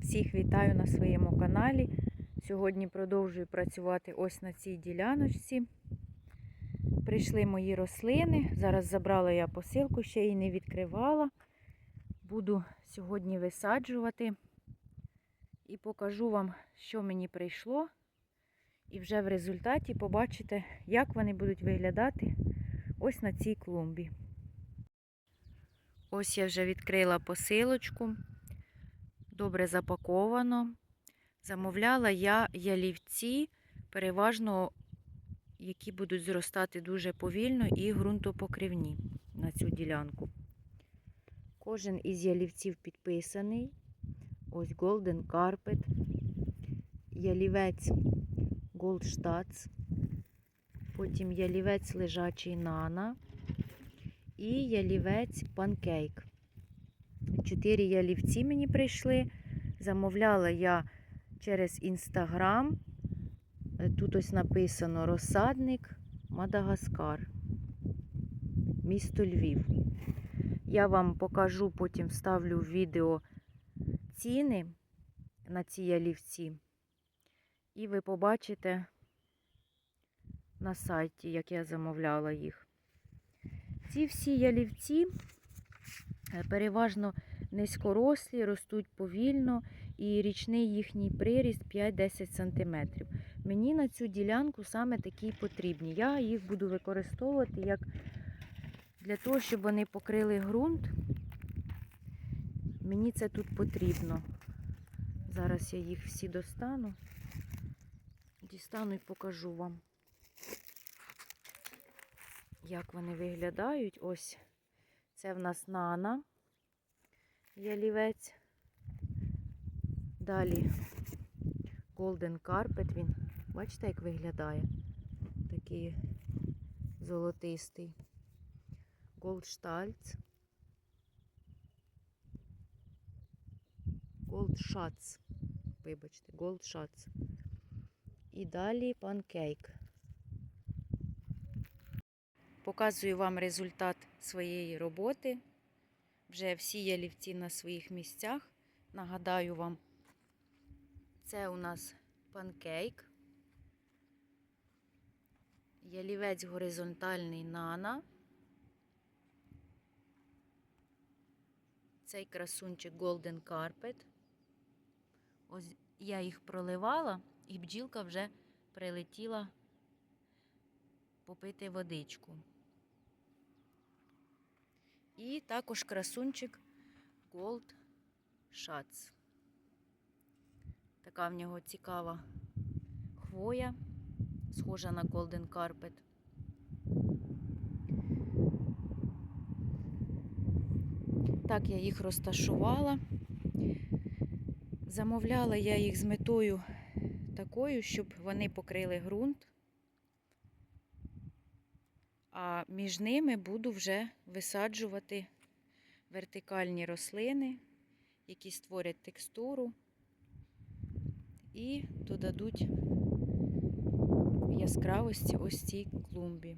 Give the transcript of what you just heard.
Всіх вітаю на своєму каналі. Сьогодні продовжую працювати ось на цій діляночці. Прийшли мої рослини. Зараз забрала я посилку, ще її не відкривала. Буду сьогодні висаджувати і покажу вам, що мені прийшло. І вже в результаті побачите, як вони будуть виглядати ось на цій клумбі. Ось я вже відкрила посилочку. Добре запаковано. Замовляла я ялівці, переважно, які будуть зростати дуже повільно і ґрунтопокривні на цю ділянку. Кожен із ялівців підписаний. Ось Golden Carpet, ялівець Goldstadt, потім ялівець лежачий Нана і ялівець Pancake. Чотири ялівці мені прийшли. Замовляла я через інстаграм. Тут ось написано розсадник Мадагаскар, місто Львів. Я вам покажу, потім вставлю в відео ціни на ці ялівці. І ви побачите на сайті, як я замовляла їх. Ці всі ялівці переважно низькорослі, ростуть повільно і річний їхній приріст 5-10 см. Мені на цю ділянку саме такі потрібні. Я їх буду використовувати як для того, щоб вони покрили ґрунт. Мені це тут потрібно. Зараз я їх всі достану, дістану і покажу вам, як вони виглядають. Ось це в нас нана ялівець. Далі Golden Carpet, він, бачите, як виглядає? Такий золотистий. Goldstals. Goldschatz. Вибачте, Goldschatz. І далі Pancake. Показую вам результат своєї роботи. Вже всі ялівці на своїх місцях. Нагадаю вам, це у нас панкейк, ялівець горизонтальний нана. Цей красунчик Golden Carpet. Ось я їх проливала, і бджілка вже прилетіла попити водичку. І також красунчик Gold Shots. Така в нього цікава хвоя, схожа на Golden Carpet. Так, я їх розташувала. Замовляла я їх з метою такою, щоб вони покрили ґрунт а між ними буду вже висаджувати вертикальні рослини, які створять текстуру і додадуть яскравості ось цій клумбі.